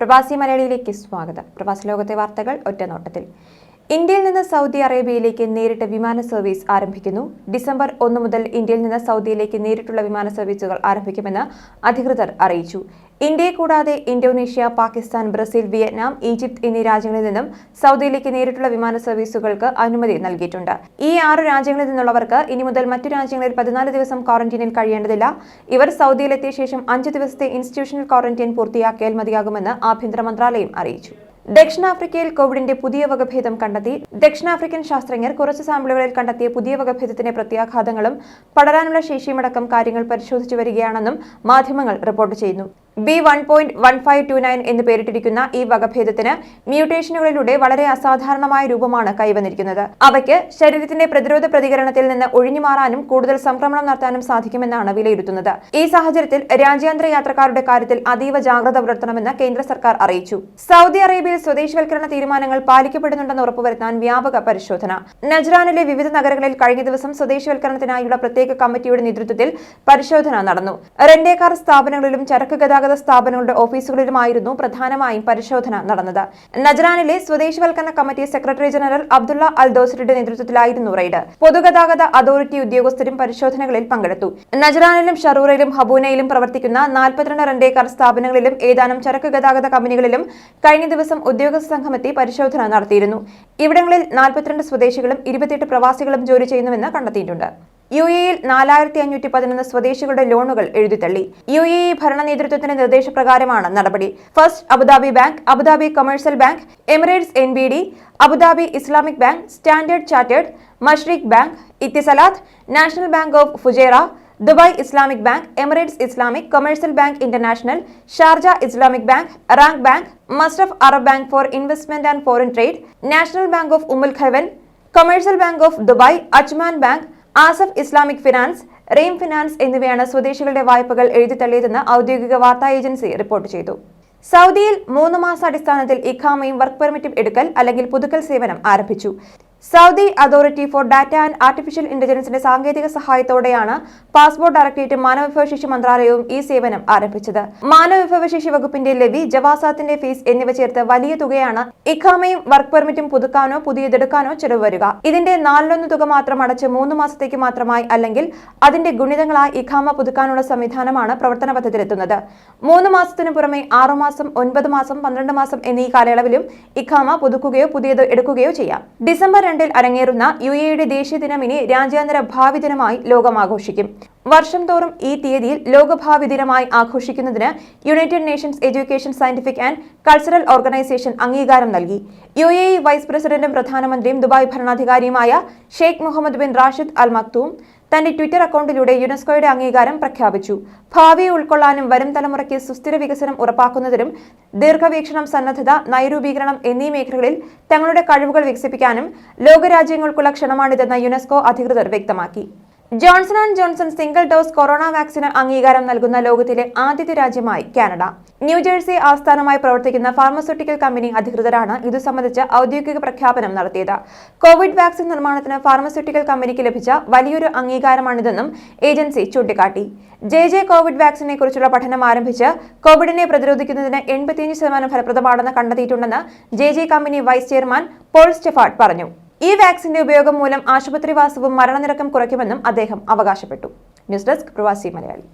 പ്രവാസി മലയാളിയിലേക്ക് സ്വാഗതം. പ്രവാസി ലോകത്തെ വാർത്തകൾ ഒറ്റനോട്ടത്തിൽ. ഇന്ത്യയിൽ നിന്ന് സൗദി അറേബ്യയിലേക്ക് നേരിട്ട് വിമാന സർവീസ് ആരംഭിക്കുന്നു. ഡിസംബർ ഒന്ന് മുതൽ ഇന്ത്യയിൽ നിന്ന് സൗദിയിലേക്ക് നേരിട്ടുള്ള വിമാന സർവീസുകൾ ആരംഭിക്കുമെന്ന് അധികൃതർ അറിയിച്ചു. ഇന്ത്യയെ കൂടാതെ Indonesia Pakistan Brazil Vietnam Egypt എന്നീ രാജ്യങ്ങളിൽ നിന്നും സൗദിയിലേക്ക് നേരിട്ടുള്ള വിമാന സർവീസുകൾക്ക് അനുമതി നൽകിയിട്ടുണ്ട്. ഈ ആറ് രാജ്യങ്ങളിൽ നിന്നുള്ളവർക്ക് ഇനി മുതൽ മറ്റു രാജ്യങ്ങളിൽ പതിനാല് ദിവസം ക്വാറന്റീനിൽ കഴിയേണ്ടതില്ല. ഇവർ സൗദിയിലെത്തിയ ശേഷം അഞ്ച് ദിവസത്തെ ഇൻസ്റ്റിറ്റ്യൂഷണൽ ക്വാറന്റീൻ പൂർത്തിയാക്കിയാൽ മതിയാകുമെന്ന് ആഭ്യന്തര മന്ത്രാലയം അറിയിച്ചു. ദക്ഷിണാഫ്രിക്കയിൽ കോവിഡിന്റെ പുതിയ വകഭേദം കണ്ടെത്തി. ദക്ഷിണാഫ്രിക്കൻ ശാസ്ത്രജ്ഞർ കുറച്ച് സാമ്പിളുകളിൽ കണ്ടെത്തിയ പുതിയ വകഭേദത്തിന്റെ പ്രത്യാഘാതങ്ങളും പടരാനുള്ള ശേഷിയുമടക്കം കാര്യങ്ങൾ പരിശോധിച്ചു വരികയാണെന്നും മാധ്യമങ്ങൾ റിപ്പോർട്ട് ചെയ്യുന്നു. B one point one five two nine എന്ന് പേരിട്ടിരിക്കുന്ന ഈ വകഭേദത്തിന് മ്യൂട്ടേഷനുകളിലൂടെ വളരെ അസാധാരണമായ രൂപമാണ് കൈവന്നിരിക്കുന്നത്. അവയ്ക്ക് ശരീരത്തിന്റെ പ്രതിരോധ പ്രതികരണത്തിൽ നിന്ന് ഒഴിഞ്ഞുമാറാനും കൂടുതൽ സംക്രമണം നടത്താനും സാധിക്കുമെന്നാണ് വിലയിരുത്തുന്നത്. ഈ സാഹചര്യത്തിൽ രാജ്യാന്തര യാത്രക്കാരുടെ കാര്യത്തിൽ അതീവ ജാഗ്രത പുലർത്തണമെന്ന് കേന്ദ്ര സർക്കാർ അറിയിച്ചു. സൗദി അറേബ്യയിൽ സ്വദേശവൽക്കരണ തീരുമാനങ്ങൾ പാലിക്കപ്പെടുന്നുണ്ടെന്ന് ഉറപ്പുവരുത്താൻ വ്യാപക പരിശോധന. നജ്റാനിലെ വിവിധ നഗരങ്ങളിൽ കഴിഞ്ഞ ദിവസം സ്വദേശവൽക്കരണത്തിനായുള്ള പ്രത്യേക കമ്മിറ്റിയുടെ നേതൃത്വത്തിൽ പരിശോധന നടന്നു. റെൻഡേക്കാർ സ്ഥാപനങ്ങളിലും ചരക്ക് ഗതാഗത സ്ഥാപനങ്ങളുടെ ഓഫീസുകളിലുമായിരുന്നു പ്രധാനമായും പരിശോധന നടന്നത്. നജറാനിലെ സ്വദേശിവൽക്കരണ കമ്മിറ്റി സെക്രട്ടറി ജനറൽ അബ്ദുള്ള അൽദോസറിയുടെ നേതൃത്വത്തിലായിരുന്നു റെയ്ഡ്. പൊതുഗതാഗത അതോറിറ്റി ഉദ്യോഗസ്ഥരും പരിശോധനകളിൽ പങ്കെടുത്തു. നജറാനിലും ഷറൂറയിലും ഹബൂനയിലും പ്രവർത്തിക്കുന്ന നാൽപ്പത്തിരണ്ട് റണ്ടേക്കർ കാർ സ്ഥാപനങ്ങളിലും ഏതാനും ചരക്ക് ഗതാഗത കമ്പനികളിലും കഴിഞ്ഞ ദിവസം ഉദ്യോഗസ്ഥ സംഘമെത്തി പരിശോധന നടത്തിയിരുന്നു. ഇവിടങ്ങളിൽ നാൽപ്പത്തിരണ്ട് സ്വദേശികളും ഇരുപത്തിയെട്ട് പ്രവാസികളും ജോലി ചെയ്യുന്നുവെന്ന് കണ്ടെത്തിയിട്ടുണ്ട്. യു എയിൽ നാലായിരത്തി അഞ്ഞൂറ്റി പതിനൊന്ന് സ്വദേശികളുടെ ലോണുകൾ എഴുതിത്തള്ളി. യു എ ഭരണ നേതൃത്വത്തിന്റെ നിർദ്ദേശപ്രകാരമാണ് നടപടി. First Abu Dhabi bank Abu Dhabi commercial bank Emirates N B D Abu Dhabi Islamic bank standard chartered Mashreq bank Etisalat national bank of Fujairah Dubai Islamic bank Emirates Islamic commercial bank international Sharjah Islamic bank RAK bank Masraf Arab bank for investment and foreign trade national bank of Umm al Qaiwain commercial bank of Dubai Ajman bank Asaf Islamic finance Reem finance എന്നിവയാണ് സ്വദേശികളുടെ വായ്പകൾ എഴുതിത്തള്ളിയതെന്ന് ഔദ്യോഗിക വാർത്താ agency report ചെയ്തു. സൗദിയിൽ മൂന്ന് മാസാടിസ്ഥാനത്തിൽ ഇഖാമയും work പെർമിറ്റും എടുക്കൽ അല്ലെങ്കിൽ പുതുക്കൽ സേവനം ആരംഭിച്ചു. Saudi authority for data and artificial ഇന്റലിജൻസിന്റെ സാങ്കേതിക സഹായത്തോടെയാണ് പാസ്പോർട്ട് ഡയറക്ടറേറ്റും മാനവവിഭവശേഷി മന്ത്രാലയവും ഈ സേവനം ആരംഭിച്ചത്. മാനവവിഭവശേഷി വകുപ്പിന്റെ ലെവി ജവാസാത്തിന്റെ ഫീസ് എന്നിവ ചേർത്ത് വലിയ തുകയാണ് ഇഖാമയും വർക്ക് പെർമിറ്റും പുതുക്കാനോ പുതിയതെടുക്കാനോ ചെലവ് വരിക. ഇതിന്റെ നാലിലൊന്ന് തുക മാത്രം അടച്ച് മൂന്ന് മാസത്തേക്ക് മാത്രമായി അല്ലെങ്കിൽ അതിന്റെ ഗുണിതങ്ങളായി ഇഖാമ പുതുക്കാനുള്ള സംവിധാനമാണ് പ്രവർത്തന പദ്ധതിയിലെത്തുന്നത്. മൂന്ന് മാസത്തിനു പുറമെ ആറുമാസം ഒൻപത് മാസം പന്ത്രണ്ട് മാസം എന്നീ കാലയളവിലും ഇഖാമ പുതുക്കുകയോ പുതിയത് എടുക്കുകയോ ചെയ്യാം. ഡിസംബർ രണ്ടിൽ അരങ്ങേറുന്ന യു എയുടെ ദേശീയ ദിനം ഇനി രാജ്യാന്തര ഭാവി ദിനമായി ലോകം ആഘോഷിക്കും വർഷം തോറും ഈ തീയതിയിൽ ലോകഭാവി ദിനമായി ആഘോഷിക്കുന്നതിന് United Nations Education Scientific and Cultural Organisation അംഗീകാരം നൽകി. യു എ ഇ വൈസ് പ്രസിഡന്റും പ്രധാനമന്ത്രിയും Dubai ഭരണാധികാരിയുമായ Sheikh Mohammed bin Rashid Al Maktoum തന്റെ ട്വിറ്റർ അക്കൗണ്ടിലൂടെ യുനെസ്കോയുടെ അംഗീകാരം പ്രഖ്യാപിച്ചു. ഭാവിയെ ഉൾക്കൊള്ളാനും വരും തലമുറയ്ക്ക് സുസ്ഥിര വികസനം ഉറപ്പാക്കുന്നതിനും ദീർഘവീക്ഷണം സന്നദ്ധത നൈരൂപീകരണം എന്നീ മേഖലകളിൽ തങ്ങളുടെ കഴിവുകൾ വികസിപ്പിക്കാനും ലോകരാജ്യങ്ങൾക്കുള്ള ക്ഷണമാണിതെന്ന് യുനെസ്കോ അധികൃതർ വ്യക്തമാക്കി. Johnson and Johnson single dose corona വാക്സിന് അംഗീകാരം നൽകുന്ന ലോകത്തിലെ ആദ്യത്തെ രാജ്യമായി കാനഡ. ന്യൂജേഴ്സി ആസ്ഥാനമായി പ്രവർത്തിക്കുന്ന ഫാർമസ്യൂട്ടിക്കൽ കമ്പനി അധികൃതരാണ് ഇതു സംബന്ധിച്ച ഔദ്യോഗിക പ്രഖ്യാപനം നടത്തിയത്. കോവിഡ് വാക്സിൻ നിർമ്മാണത്തിന് ഫാർമസ്യൂട്ടിക്കൽ കമ്പനിക്ക് ലഭിച്ച വലിയൊരു അംഗീകാരമാണിതെന്നും ഏജൻസി ചൂണ്ടിക്കാട്ടി. ജെ ജെ കോവിഡ് വാക്സിനെ കുറിച്ചുള്ള പഠനം ആരംഭിച്ച് കോവിഡിനെ പ്രതിരോധിക്കുന്നതിന് എൺപത്തിയഞ്ച് ശതമാനം ഫലപ്രദമാണെന്ന് കണ്ടെത്തിയിട്ടുണ്ടെന്ന് J J company vice chairman Paul Steffard പറഞ്ഞു. ഈ വാക്സിന്റെ ഉപയോഗം മൂലം ആശുപത്രിവാസവും മരണനിരക്കും കുറയ്ക്കുമെന്നും അദ്ദേഹം അവകാശപ്പെട്ടു. ന്യൂസ് ഡെസ്ക് പ്രവാസി മലയാളി.